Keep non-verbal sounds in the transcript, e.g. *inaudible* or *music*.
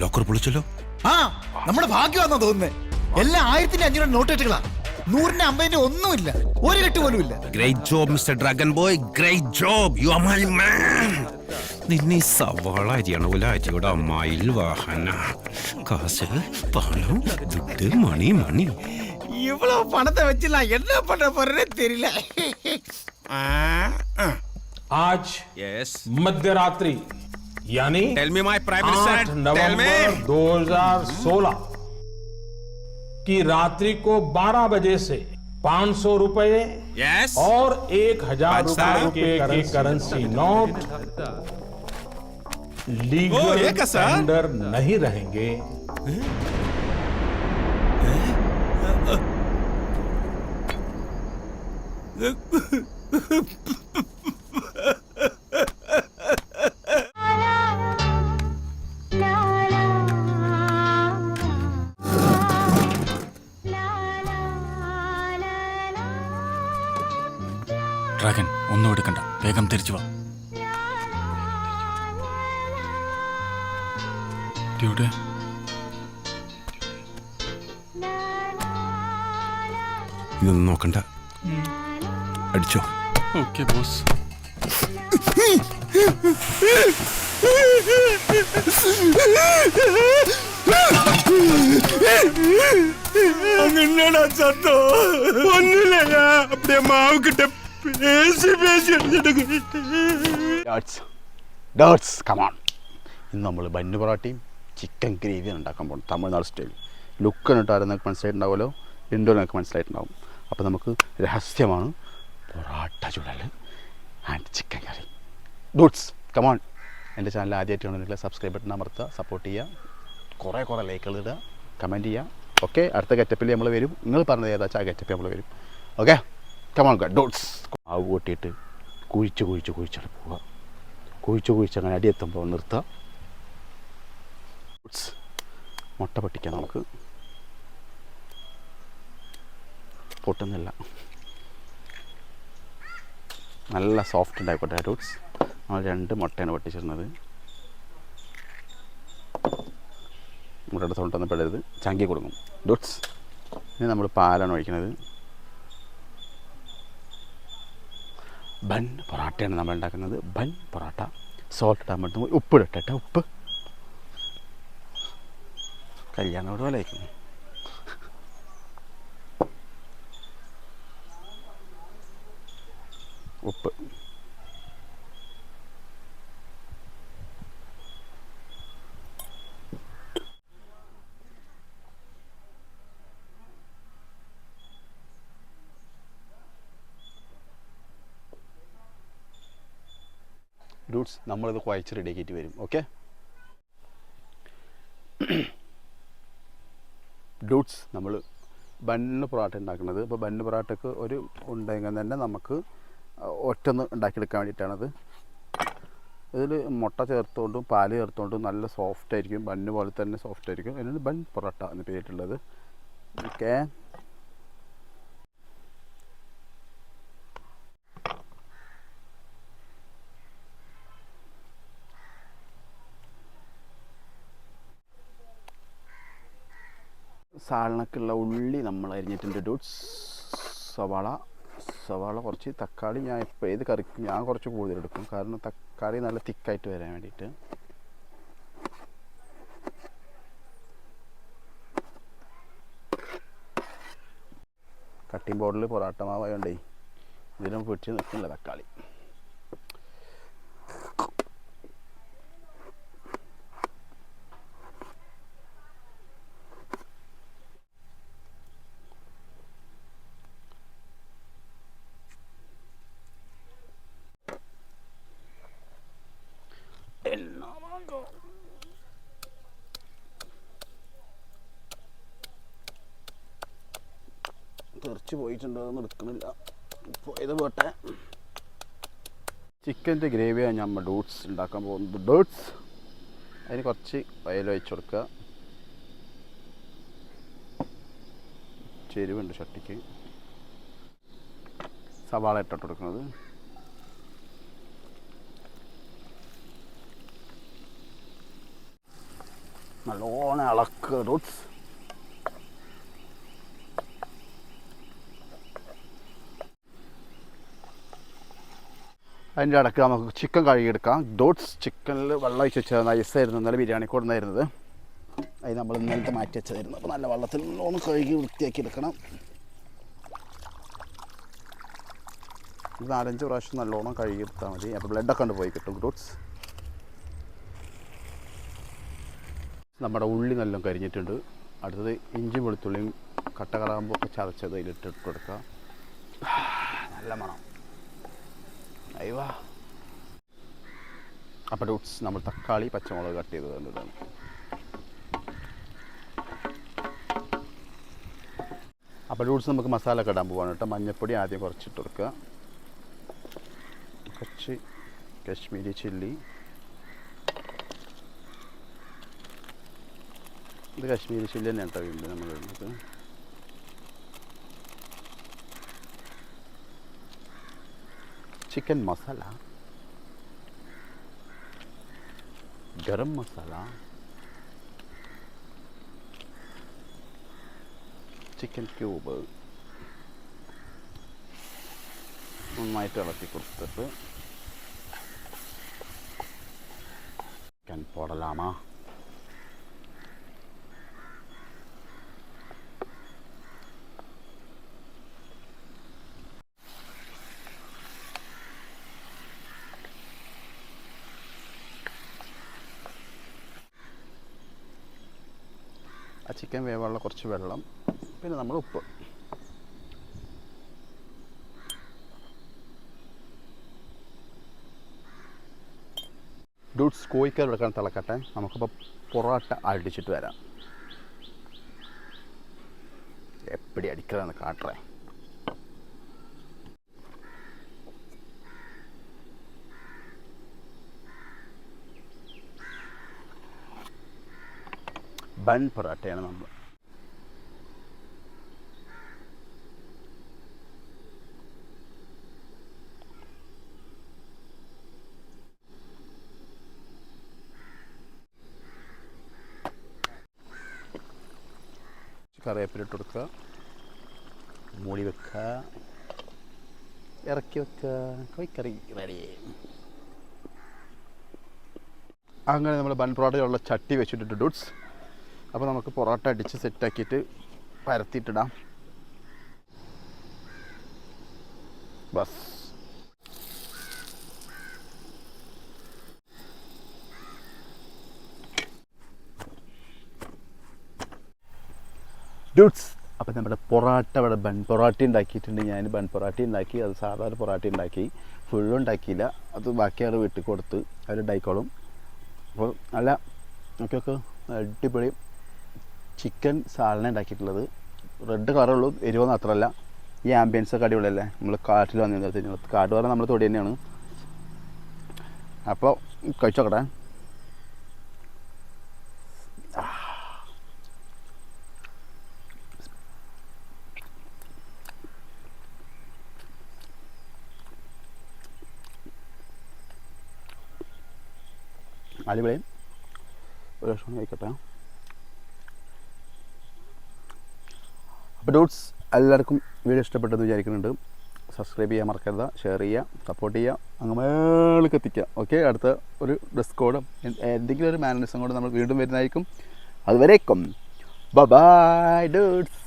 Locker പൊളിച്ചല്ലോ ആ നമ്മുടെ ഭാഗ്യമാണെന്നാ തോന്നുന്നേ എല്ലാം ആയിരത്തിന്റെ അഞ്ഞൂറ് നോട്ടേറ്റുകളാ നൂറിന്റെ അമ്പതിന്റെ ഒന്നുമില്ല ഒരു കെട്ട് പോലും ഇല്ല great job mister dragon boy great job you are my man നിന്നെ ഈ സവാള അരിയണ പോലെ അരിയുടെ അമ്മായിൽ വാഹന കാശ് പണം ദുഡ് മണി മണി இவ்வளவு பணத்தை வச்சு நான் என்ன பண்ண போறேனே தெரியல आज യെസ് मध्य रात्रि यानी टेल मी माय प्राइम आठ मिनिस्टर नवंबर 2016 की रात्रि को 12 बजे से 500 रुपए यस और एक हज़ार। रुपए के करेंसी नोट लीगल? टेंडर नहीं रहेंगे *laughs* ഡ്രാഗൻ ഒന്നും എടുക്കണ്ട വേഗം തിരിച്ചു വാ ഡ്യൂഡ് ഇതൊന്നും നോക്കണ്ട അടിച്ചോ ഓക്കെ ബോസ് என்னடா சத்தம் ஒண்ணு இல்லையா அப்படியே மாவு கிட்ட പേശി പേശി ഡേർട്സ് കമാൺ ഇന്ന് നമ്മൾ ബന്നു പൊറാട്ടയും ചിക്കൻ ഗ്രേവിയും ഉണ്ടാക്കാൻ പോകും തമിഴ്നാട് സ്റ്റൈൽ ലുക്ക് കണ്ടിട്ട് ആരും നിങ്ങൾക്ക് മനസ്സിലായിട്ടുണ്ടാവുമല്ലോ? ഇൻഡോ നിങ്ങൾക്ക് മനസ്സിലായിട്ടുണ്ടാവും. അപ്പോൾ നമുക്ക് രഹസ്യമാണ് parotta ചുടൽ and chicken curry dudes come on എന്റെ ചാനൽ ആദ്യമായിട്ട് നിങ്ങൾ സബ്സ്ക്രൈബ് ബട്ടൺ അമർത്തുക സപ്പോർട്ട് ചെയ്യുക. കുറേ കുറേ ലൈക്കുകൾ ഇടുക കമന്റ് ചെയ്യുക. ഓക്കെ അടുത്ത ഗെറ്റപ്പിൽ നമ്മൾ വരും. നിങ്ങൾ പറഞ്ഞത് ഏതാച്ചാൽ ആ ഗെറ്റപ്പിൽ നമ്മൾ വരും. ഓക്കെ കമാൺ ഡോട്ട്സ് മാവ് കൂട്ടിയിട്ട് കുഴിച്ച് കുഴിച്ച് കുഴിച്ചിട്ട് പോവുക. കുഴിച്ച് കുഴിച്ച് അങ്ങനെ അടിയെത്തുമ്പോൾ നിർത്തുക ഡോട്ട്സ് മുട്ട പൊട്ടിക്കാം നമുക്ക്. പൊട്ടുന്നില്ല. നല്ല സോഫ്റ്റ് ഉണ്ടായിക്കോട്ടെ ഡോട്ട്സ് നമ്മൾ രണ്ട് മുട്ടയാണ് പൊട്ടിച്ചിരുന്നത്. മുട്ടയുടെ തൊണ്ടൊന്നും പെടരുത്. ചങ്കി കൊടുക്കും. ഡോട്ട്സ് ഇനി നമ്മൾ പാലാണ് ഒഴിക്കുന്നത്. ബൻ പൊറാട്ടയാണ് നമ്മൾ ഉണ്ടാക്കുന്നത് ബൻ പൊറാട്ട. സോൾട്ട് ഇടാൻ പറ്റും ഉപ്പ് ഇടട്ടെ ഉപ്പ്. കല്യാണോട് പോലെ ഉപ്പ്. ഡൂട്ട്സ് നമ്മളിത് കുഴച്ച് റെഡിയാക്കിയിട്ട് വരും. ഓക്കെ ഡൂട്ട്സ് നമ്മൾ ബണ്ണ് പൊറാട്ട ഉണ്ടാക്കുന്നത്. അപ്പോൾ ബണ്ണ് പൊറാട്ടയ്ക്ക് ഒരു ഉണ്ടെങ്കിൽ തന്നെ നമുക്ക് ഒറ്റൊന്ന് ഉണ്ടാക്കിയെടുക്കാൻ വേണ്ടിയിട്ടാണത്. ഇതിൽ മുട്ട ചേർത്തുകൊണ്ടും പാൽ ചേർത്തുകൊണ്ടും നല്ല സോഫ്റ്റ് ആയിരിക്കും. ബണ്ണ് പോലെ തന്നെ സോഫ്റ്റ് ആയിരിക്കും. അതിനാണ് ബൺ പൊറോട്ട എന്ന് പേരിട്ടുള്ളത്. ഓക്കെ സാലണക്കുള്ള ഉള്ളി നമ്മൾ അരിഞ്ഞിട്ടുണ്ട്. ഡൂട്ട്സ് സവാള സവാള കുറച്ച് തക്കാളി ഞാൻ ഇപ്പോൾ ഏത് കറി ഞാൻ കുറച്ച് കൂടുതൽ എടുക്കും. കാരണം തക്കാളി നല്ല തിക്കായിട്ട് വരാൻ വേണ്ടിയിട്ട്. കട്ടിംഗ് ബോർഡിൽ പൊറാട്ട മാവായോണ്ടേ ഇതിനും പിടിച്ച് നിൽക്കില്ല തക്കാളി. തെറിച്ച് പോയിട്ടുണ്ടോ എന്ന് എടുക്കണില്ല. പോയത് പോട്ടെ. ചിക്കന്റെ ഗ്രേവിയാണ് നമ്മൾ ഡൂട്ട്സ് ഉണ്ടാക്കാൻ പോകുന്നത്. ഡൂട്ട്സ് അതിന് കുറച്ച് ഓയിൽ ഒഴിച്ച് കൊടുക്കുക ചെരുവുണ്ട് ചട്ടിക്ക്. സവാള ഇട്ടിട്ട് കൊടുക്കുന്നത്. നല്ലോണം ഇളക്കുക ഡോട്ട്സ് അതിന്റെ അടക്ക് നമുക്ക് ചിക്കൻ കഴുകിയെടുക്കാം. ഡോട്ട്സ് ചിക്കനിൽ വെള്ളം ഒഴിച്ച് വെച്ചത്. നൈസായിരുന്നു നല്ല ബിരിയാണി കൊടുന്നായിരുന്നത് അത് നമ്മൾ ഇന്നലത്തെ മാറ്റി വെച്ചതായിരുന്നു. അപ്പോൾ നല്ല വെള്ളത്തിൽ ഒന്ന് കഴുകി വൃത്തിയാക്കി എടുക്കണം. നാലഞ്ച് പ്രാവശ്യം നല്ലോണം കഴുകി കഴുകിയെടുത്താൽ മതി. അപ്പോൾ ബ്ലഡൊക്കെ കൊണ്ട് പോയി കിട്ടും. ഡോട്ട്സ് നമ്മുടെ ഉള്ളി നല്ല കരിഞ്ഞിട്ടുണ്ട്. അടുത്തത് ഇഞ്ചി വെളുത്തുള്ളിയും കട്ടകറാമ്പൊക്കെ ചതച്ചത് അതിലിട്ട് കൊടുക്കുക നല്ല മണം. അയ്യവാ അപ്പോൾ നമ്മൾ തക്കാളി പച്ചമുളക് കട്ട് ചെയ്ത് തന്നിട്ടാണ് അപ്പോൾ ഡൂട്ട്സ് നമുക്ക് മസാല ഇടാൻ പോവാണ് കേട്ടോ. മഞ്ഞൾപ്പൊടി ആദ്യം കുറച്ചിട്ട് കൊടുക്കുക കുറച്ച് കശ്മീരി ചില്ലി. ഇത് കശ്മീരി ചില്ലി തന്നെ കേട്ടോ വീണ്ടും നമ്മൾ ഇടുന്നത്. Chicken masala garam masala chicken cube നന്നായിട്ട് ഇളക്കി കൊടുത്തിട്ട് ചിക്കൻ പോടലാമാ ആ ചിക്കൻ വേവാനുള്ള കുറച്ച് വെള്ളം പിന്നെ നമ്മൾ ഉപ്പ്. ഡൂട്ട്സ് കോഴിക്കറി എടുക്കാൻ തിളക്കട്ടെ. നമുക്കിപ്പോൾ പൊറോട്ട അടിച്ചിട്ട് വരാം. എപ്പടി അടിക്കലാണ് കാട്ടറേ. ബൺ പൊറാട്ടയാണ് നമ്മൾ. കറിവേപ്പില ഇട്ട് കൊടുക്കുക. മൂടി വെക്കുക. ഇറക്കി വെക്കുക. കോഴിക്കറി റെഡി അങ്ങനെ നമ്മൾ ബൺ പൊറോട്ടയുള്ള ചട്ടി വെച്ചിട്ടുണ്ട് ഡൂട്ട്സ് അപ്പോൾ നമുക്ക് പൊറോട്ട അടിച്ച് സെറ്റാക്കിയിട്ട് പരത്തിയിട്ടിടാം. ബസ്. ഡ്യൂട്ട്സ് അപ്പോൾ നമ്മുടെ പൊറോട്ട ഇവിടെ ബൺ പൊറോട്ട ഉണ്ടാക്കിയിട്ടുണ്ട്. ഞാൻ ബൺ പൊറോട്ട ഉണ്ടാക്കി. അത് സാധാരണ പൊറോട്ട ഉണ്ടാക്കി. ഫുൾ ഉണ്ടാക്കിയില്ല. അത് ബാക്കി ആൾ വീട്ടിൽ കൊടുത്ത് അവർ ഉണ്ടായിക്കോളും അപ്പോൾ നല്ല നോക്കിയൊക്കെ. അടിപൊളി. ചിക്കൻ സാലന ഉണ്ടാക്കിയിട്ടുള്ളത്. റെഡ് കളറുള്ളൂ എരിവൊന്നും അത്രയല്ല ഈ ആംബിയൻസ് ഒക്കെ അടിപൊളിയല്ലേ? നമ്മൾ കാട്ടിൽ വന്നു കഴിഞ്ഞാൽ കാട് പറഞ്ഞാൽ നമ്മൾ തൊടി തന്നെയാണ്. അപ്പോൾ കഴിച്ചോക്കട്ടെ അടിപൊളിയും ഒരു ഭക്ഷണം കഴിക്കട്ടെ. അപ്പോൾ ഡൂട്ട്സ് എല്ലാവർക്കും വീഡിയോ ഇഷ്ടപ്പെട്ടെന്ന് വിചാരിക്കുന്നുണ്ട്. സബ്സ്ക്രൈബ് ചെയ്യാൻ മറക്കരുത് ഷെയർ ചെയ്യുക സപ്പോർട്ട് ചെയ്യുക അങ്ങ് മേളിലേക്ക് എത്തിക്കുക ഓക്കെ അടുത്ത ഒരു ഡ്രസ് കോഡും എന്തെങ്കിലും ഒരു മാനറിസം കൂടെ നമ്മൾ വീണ്ടും വരുന്നതായിരിക്കും. അതുവരേക്കും. ബൈ ഡൂട്ട്സ്